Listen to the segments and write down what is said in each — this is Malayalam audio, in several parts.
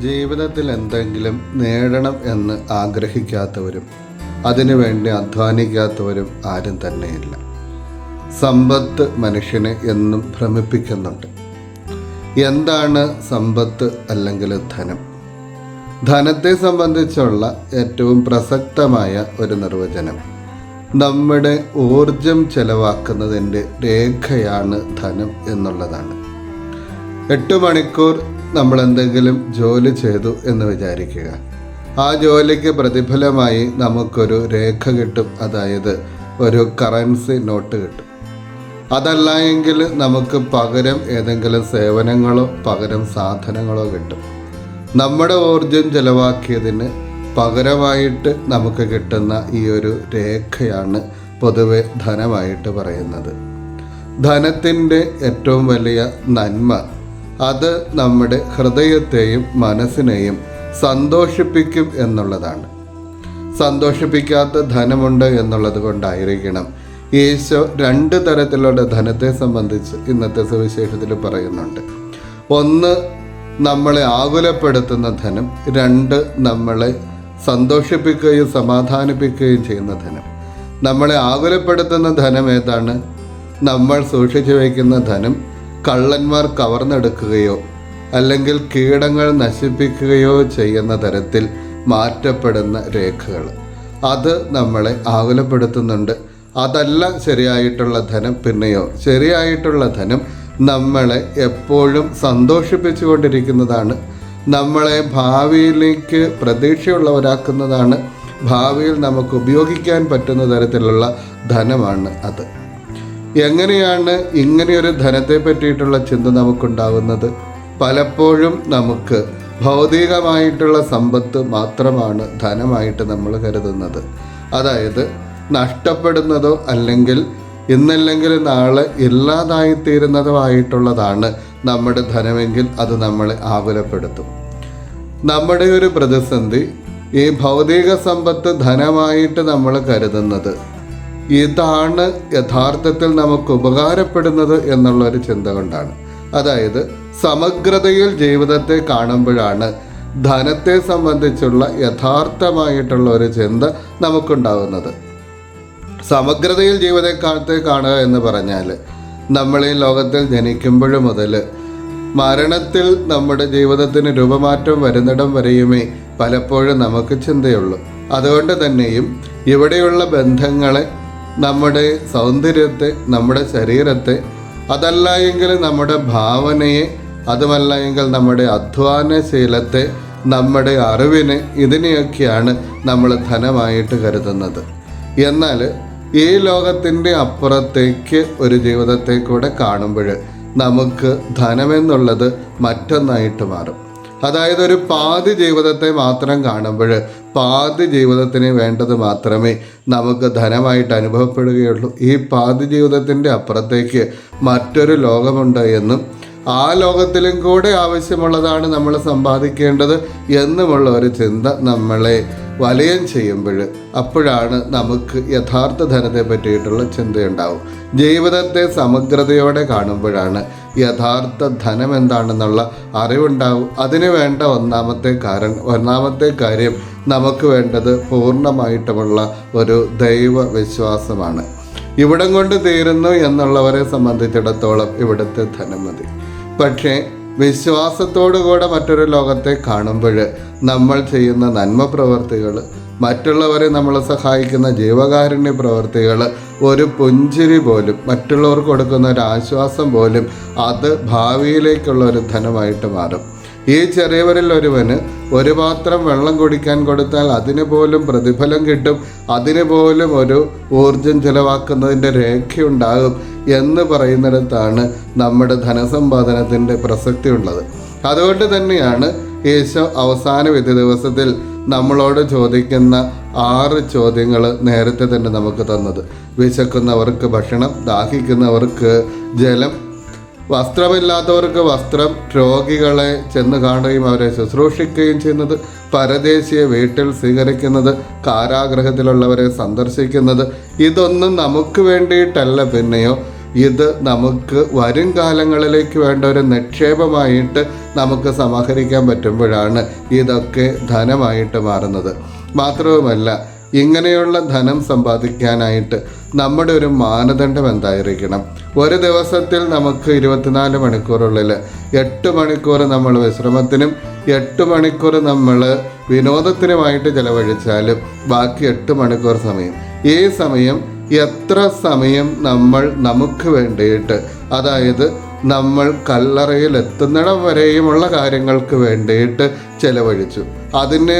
ജീവിതത്തിൽ എന്തെങ്കിലും നേടണം എന്ന് ആഗ്രഹിക്കാത്തവരും അതിനുവേണ്ടി അധ്വാനിക്കാത്തവരും ആരും തന്നെയില്ല. സമ്പത്ത് മനുഷ്യനെ എന്നും ഭ്രമിപ്പിക്കുന്നുണ്ട്. എന്താണ് സമ്പത്ത് അല്ലെങ്കിൽ ധനം? ധനത്തെ സംബന്ധിച്ചുള്ള ഏറ്റവും പ്രസക്തമായ ഒരു നിർവചനം. നമ്മുടെ ഊർജം ചെലവാക്കുന്നതിന്റെ രേഖയാണ് ധനം എന്നുള്ളതാണ്. എട്ട് മണിക്കൂർ നമ്മൾ എന്തെങ്കിലും ജോലി ചെയ്തു എന്ന് വിചാരിക്കുക. ആ ജോലിക്ക് പ്രതിഫലമായി നമുക്കൊരു രേഖ കിട്ടും. അതായത് ഒരു കറൻസി നോട്ട് കിട്ടും. അതല്ല എങ്കിൽ നമുക്ക് പകരം ഏതെങ്കിലും സേവനങ്ങളോ പകരം സാധനങ്ങളോ കിട്ടും. നമ്മുടെ ഊർജം ചെലവാക്കിയതിന് പകരമായിട്ട് നമുക്ക് കിട്ടുന്ന ഈ ഒരു രേഖയാണ് പൊതുവെ ധനമായിട്ട് പറയുന്നത്. ധനത്തിന്റെ ഏറ്റവും വലിയ നന്മ അത് നമ്മുടെ ഹൃദയത്തെയും മനസ്സിനെയും സന്തോഷിപ്പിക്കും എന്നുള്ളതാണ്. സന്തോഷിപ്പിക്കാത്ത ധനമുണ്ട് എന്നുള്ളത് കൊണ്ടായിരിക്കണം. യേശോ രണ്ട് തരത്തിലുള്ള ധനത്തെ സംബന്ധിച്ച് ഇന്നത്തെ സുവിശേഷത്തിൽ പറയുന്നുണ്ട്. ഒന്ന് നമ്മളെ ആകുലപ്പെടുത്തുന്ന ധനം. രണ്ട് നമ്മളെ സന്തോഷിപ്പിക്കുകയും സമാധാനിപ്പിക്കുകയും ചെയ്യുന്ന ധനം. നമ്മളെ ആകുലപ്പെടുത്തുന്ന ധനം ഏതാണ്? നമ്മൾ സൂക്ഷിച്ചു വയ്ക്കുന്ന ധനം കള്ളന്മാർ കവർന്നെടുക്കുകയോ അല്ലെങ്കിൽ കീടങ്ങൾ നശിപ്പിക്കുകയോ ചെയ്യുന്ന തരത്തിൽ മാറ്റപ്പെടുന്ന രേഖകൾ. അത് നമ്മളെ ആകുലപ്പെടുത്തുന്നുണ്ട്. അതല്ല ശരിയായിട്ടുള്ള ധനം പിന്നെയോ? ശരിയായിട്ടുള്ള ധനം നമ്മളെ എപ്പോഴും സന്തോഷിപ്പിച്ചുകൊണ്ടിരിക്കുന്നതാണ്. നമ്മളെ ഭാവിയിലേക്ക് പ്രതീക്ഷയുള്ളവരാക്കുന്നതാണ്. ഭാവിയിൽ നമുക്ക് ഉപയോഗിക്കാൻ പറ്റുന്ന തരത്തിലുള്ള ധനമാണ് അത്. എങ്ങനെയാണ് ഇങ്ങനെയൊരു ധനത്തെ പറ്റിയിട്ടുള്ള ചിന്ത നമുക്കുണ്ടാകുന്നത്? പലപ്പോഴും നമുക്ക് ഭൗതികമായിട്ടുള്ള സമ്പത്ത് മാത്രമാണ് ധനമായിട്ട് നമ്മൾ കരുതുന്നത്. അതായത് നഷ്ടപ്പെടുന്നതോ അല്ലെങ്കിൽ ഇന്നല്ലെങ്കിൽ നാളെ ഇല്ലാതായിത്തീരുന്നതോ ആയിട്ടുള്ളതാണ് നമ്മുടെ ധനമെങ്കിൽ അത് നമ്മളെ ആകുലപ്പെടുത്തും. നമ്മുടെ ഒരു പ്രതിസന്ധി ഈ ഭൗതിക സമ്പത്ത് ധനമായിട്ട് നമ്മൾ കരുതുന്നത് ഇതാണ് യഥാർത്ഥത്തിൽ നമുക്ക് ഉപകാരപ്പെടുന്നത് എന്നുള്ള ഒരു ചിന്ത കൊണ്ടാണ്. അതായത് സമഗ്രതയിൽ ജീവിതത്തെ കാണുമ്പോഴാണ് ധനത്തെ സംബന്ധിച്ചുള്ള യഥാർത്ഥമായിട്ടുള്ള ഒരു ചിന്ത നമുക്കുണ്ടാകുന്നത് സമഗ്രതയിൽ ജീവിതത്തെ കാണുക എന്ന് പറഞ്ഞാൽ നമ്മൾ ഈ ലോകത്തിൽ ജനിക്കുമ്പോൾ മുതൽ മരണത്തിൽ നമ്മുടെ ജീവിതത്തിന് രൂപമാറ്റം വരുന്നിടം വരെയുമേ പലപ്പോഴും നമുക്ക് ചിന്തയുള്ളൂ. അതുകൊണ്ട് തന്നെയും ഇവിടെയുള്ള ബന്ധങ്ങളെ നമ്മുടെ സൗന്ദര്യത്തെ നമ്മുടെ ശരീരത്തെ അതല്ല എങ്കിൽ നമ്മുടെ ഭാവനയെ അതുമല്ല എങ്കിൽ നമ്മുടെ അധ്വാനശീലത്തെ നമ്മുടെ അറിവിന് ഇതിനെയൊക്കെയാണ് നമ്മൾ ധനമായിട്ട് കരുതുന്നത്. എന്നാൽ ഈ ലോകത്തിന്റെ അപ്പുറത്തേക്ക് ഒരു ജീവിതത്തെ കൂടെ കാണുമ്പോൾ നമുക്ക് ധനമെന്നുള്ളത് മറ്റൊന്നായിട്ട് മാറും. അതായത് ഒരു പാതി ജീവിതത്തെ മാത്രം കാണുമ്പോൾ പാതി ജീവിതത്തിന് വേണ്ടത് മാത്രമേ നമുക്ക് ധനമായിട്ട് അനുഭവപ്പെടുകയുള്ളൂ. ഈ പാതി ജീവിതത്തിന്റെ അപ്പുറത്തേക്ക് മറ്റൊരു ലോകമുണ്ട് എന്നും ആ ലോകത്തിലും കൂടെ ആവശ്യമുള്ളതാണ് നമ്മൾ സമ്പാദിക്കേണ്ടത് എന്നുമുള്ള ഒരു ചിന്ത നമ്മളെ വലയം ചെയ്യുമ്പോൾ അപ്പോഴാണ് നമുക്ക് യഥാർത്ഥ ധനത്തെ പറ്റിയിട്ടുള്ള ചിന്തയുണ്ടാവും. ജീവിതത്തെ സമഗ്രതയോടെ കാണുമ്പോഴാണ് യഥാർത്ഥ ധനം എന്താണെന്നുള്ള അറിവുണ്ടാവും. അതിനു വേണ്ട ഒന്നാമത്തെ കാരണം ഒന്നാമത്തെ കാര്യം നമുക്ക് വേണ്ടത് പൂർണമായിട്ടുമുള്ള ഒരു ദൈവ വിശ്വാസമാണ് ഇവിടം കൊണ്ട് തീരുന്നു എന്നുള്ളവരെ സംബന്ധിച്ചിടത്തോളം ഇവിടുത്തെ ധനം മതി. പക്ഷേ വിശ്വാസത്തോടുകൂടെ മറ്റൊരു ലോകത്തെ കാണുമ്പോൾ നമ്മൾ ചെയ്യുന്ന നന്മ പ്രവർത്തികൾ മറ്റുള്ളവരെ നമ്മളെ സഹായിക്കുന്ന ജീവകാരുണ്യ പ്രവർത്തികൾ ഒരു പുഞ്ചിരി പോലും മറ്റുള്ളവർക്ക് കൊടുക്കുന്ന ഒരു ആശ്വാസം പോലും അത് ഭാവിയിലേക്കുള്ള ഒരു ധനമായിട്ട് മാറും. ഈ ചെറിയവരിൽ ഒരുവന് ഒരു പാത്രം വെള്ളം കുടിക്കാൻ കൊടുത്താൽ അതിന് പോലും പ്രതിഫലം കിട്ടും അതിന് പോലും ഒരു ഊർജം ചെലവാക്കുന്നതിന്റെ രേഖയുണ്ടാകും എന്ന് പറയുന്നിടത്താണ് നമ്മുടെ ധനസമ്പാദനത്തിന്റെ പ്രസക്തി ഉള്ളത് അതുകൊണ്ട് തന്നെയാണ് യേശു അവസാന വിധി ദിവസത്തിൽ നമ്മളോട് ചോദിക്കുന്ന ആറ് ചോദ്യങ്ങൾ നേരത്തെ തന്നെ നമുക്ക് തന്നത്. വിശക്കുന്നവർക്ക് ഭക്ഷണം ദാഹിക്കുന്നവർക്ക് ജലം വസ്ത്രമില്ലാത്തവർക്ക് വസ്ത്രം രോഗികളെ ചെന്ന് കാണുകയും അവരെ ശുശ്രൂഷിക്കുകയും ചെയ്യുന്നത് പരദേശിയെ വീട്ടിൽ സ്വീകരിക്കുന്നത് കാരാഗ്രഹത്തിലുള്ളവരെ സന്ദർശിക്കുന്നത് ഇതൊന്നും നമുക്ക് വേണ്ടിയിട്ടല്ല പിന്നെയോ. ഇത് നമുക്ക് വരും കാലങ്ങളിലേക്ക് വേണ്ട ഒരു നിക്ഷേപമായിട്ട് നമുക്ക് സമാഹരിക്കാൻ പറ്റുമ്പോഴാണ് ഇതൊക്കെ ധനമായിട്ട് മാറുന്നത്. മാത്രവുമല്ല ഇങ്ങനെയുള്ള ധനം സമ്പാദിക്കാനായിട്ട് നമ്മുടെ ഒരു മാനദണ്ഡം എന്തായിരിക്കണം? ഒരു ദിവസത്തിൽ നമുക്ക് ഇരുപത്തിനാല് മണിക്കൂറുള്ളിൽ എട്ട് മണിക്കൂർ നമ്മൾ വിശ്രമത്തിനും എട്ട് മണിക്കൂർ നമ്മൾ വിനോദത്തിനുമായിട്ട് ചിലവഴിച്ചാലും ബാക്കി എട്ട് മണിക്കൂർ സമയം. ഈ സമയം എത്ര സമയം നമ്മൾ നമുക്ക് വേണ്ടിയിട്ട് അതായത് നമ്മൾ കല്ലറയിൽ എത്തുന്നിടം വരെയുമുള്ള കാര്യങ്ങൾക്ക് വേണ്ടിയിട്ട് ചിലവഴിച്ചു. അതിന്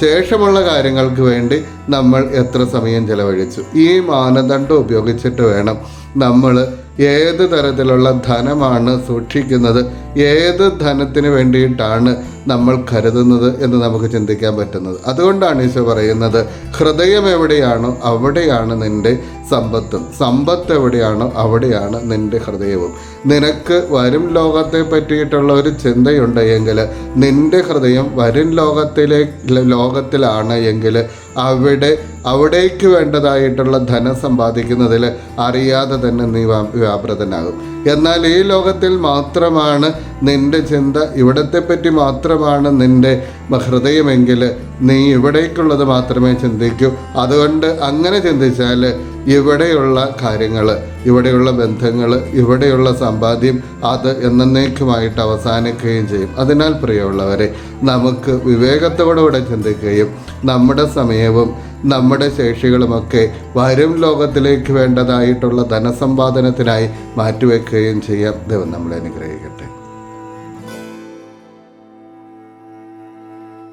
ശേഷമുള്ള കാര്യങ്ങൾക്ക് വേണ്ടി നമ്മൾ എത്ര സമയം ചെലവഴിച്ചു? ഈ മാനദണ്ഡം ഉപയോഗിച്ചിട്ട് വേണം നമ്മൾ ഏത് തരത്തിലുള്ള ധനമാണ് സൂക്ഷിക്കുന്നത് ഏത് ധനത്തിന് വേണ്ടിയിട്ടാണ് നമ്മൾ കരുതുന്നത് എന്ന് നമുക്ക് ചിന്തിക്കാൻ പറ്റുന്നത്? അതുകൊണ്ടാണ് ഈശോ പറയുന്നത് ഹൃദയം എവിടെയാണോ അവിടെയാണ് നിന്റെ സമ്പത്തും. സമ്പത്ത് എവിടെയാണോ അവിടെയാണ് നിന്റെ ഹൃദയവും. നിനക്ക് വരും ലോകത്തെ പറ്റിയിട്ടുള്ള ഒരു ചിന്തയുണ്ട് എങ്കിൽ നിന്റെ ഹൃദയം വരും ലോകത്തിലെ ലോകത്തിലാണ് എങ്കിൽ അവിടെ അവിടേക്ക് വേണ്ടതായിട്ടുള്ള ധനം സമ്പാദിക്കുന്നതിൽ അറിയാതെ തന്നെ നീ വ്യാപൃതനാകും. എന്നാൽ ഈ ലോകത്തിൽ മാത്രമാണ് നിന്റെ ചിന്ത ഇവിടത്തെ പറ്റി മാത്രമാണ് നിന്റെ ഹൃദയമെങ്കിൽ നീ ഇവിടേക്കുള്ളത് മാത്രമേ ചിന്തിക്കൂ. അതുകൊണ്ട് അങ്ങനെ ചിന്തിച്ചാൽ ഇവിടെയുള്ള കാര്യങ്ങൾ ഇവിടെയുള്ള ബന്ധങ്ങൾ ഇവിടെയുള്ള സമ്പാദ്യം അത് എന്നേക്കുമായിട്ട് അവസാനിക്കുകയും ചെയ്യും. അതിനാൽ പ്രിയമുള്ളവരെ നമുക്ക് വിവേകത്തോടുകൂടെ ചിന്തിക്കുകയും നമ്മുടെ സമയവും നമ്മുടെ ശേഷികളുമൊക്കെ വരും ലോകത്തിലേക്ക് വേണ്ടതായിട്ടുള്ള ധനസമ്പാദനത്തിനായി മാറ്റിവെക്കുകയും ചെയ്യാം. ദൈവം നമ്മളെ അനുഗ്രഹിക്കട്ടെ.